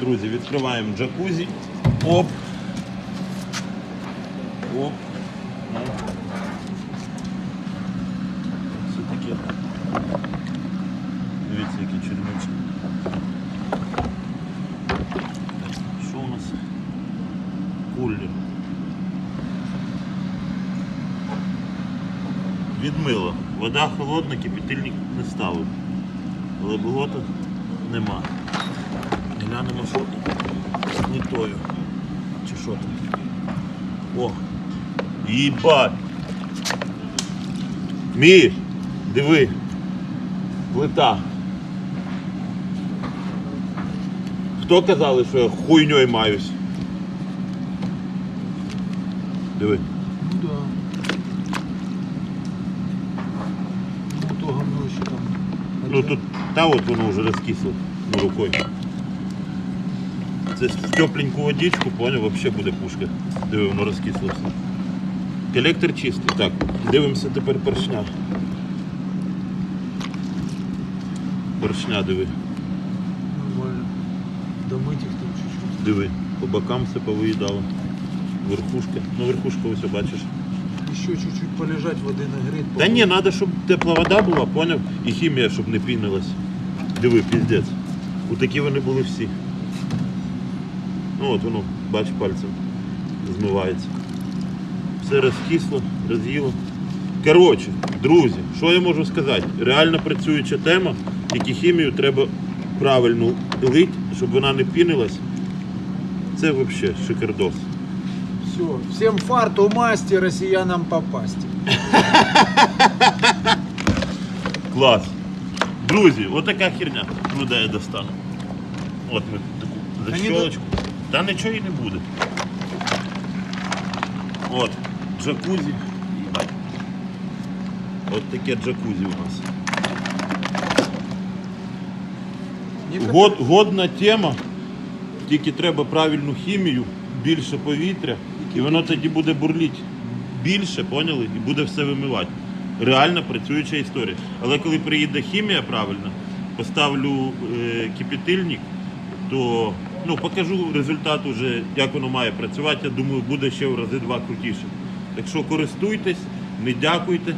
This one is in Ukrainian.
Друзі, відкриваємо джакузі. Оп. Оп. Все таке. Дивіться, які чернички. Що у нас? Кулер. Відмило. Вода холодна, кипятильник не ставив. Але болота нема. Глянемо, що тут не тою. Чи що там? О! Їбать! Міш! Диви! Плита. Хто казали, що я хуйньою маюсь? Диви. Ну да. Ну, то ще там. Ну тут, та от воно вже розкисло ну, рукою. Це в тепленьку водичку, поняв, взагалі буде пушка. Диви, воно розкисло все. Колектор чистий. Так, дивимося тепер поршня. Поршня диви. Нормально. Домыть их там чуть-чуть. Диви. По бокам все повиїдало. Верхушка. Ну верхушка ось бачиш. Еще чуть-чуть полежать, воды нагреть. Та ні, треба, щоб тепла вода була, поняв? І хімія, щоб не пінилась. Диви, піздець. Отакі вони були всі. Ну от воно, бач пальцем, змивається. Все розкисло, роз'їло. Коротше, друзі, що я можу сказати? Реально працююча тема, тільки хімію треба правильно лить, щоб вона не пінилась. Це взагалі шикардос. Все. Всем фарту масти, россиянам попасть. Клас. Друзі, отака херня. Ну де я достану. От ми таку защолочку. Та нічого і не буде. От, джакузі. От таке джакузі у нас. Год, годна тема, тільки треба правильну хімію, більше повітря, і воно тоді буде бурліть більше, поняли? І буде все вимивати. Реально працююча історія. Але коли приїде хімія правильна, поставлю е, кипятильник, то ну, покажу результат уже, як воно має працювати. Я думаю, буде ще в рази два крутіше. Так що користуйтесь, не дякуйте.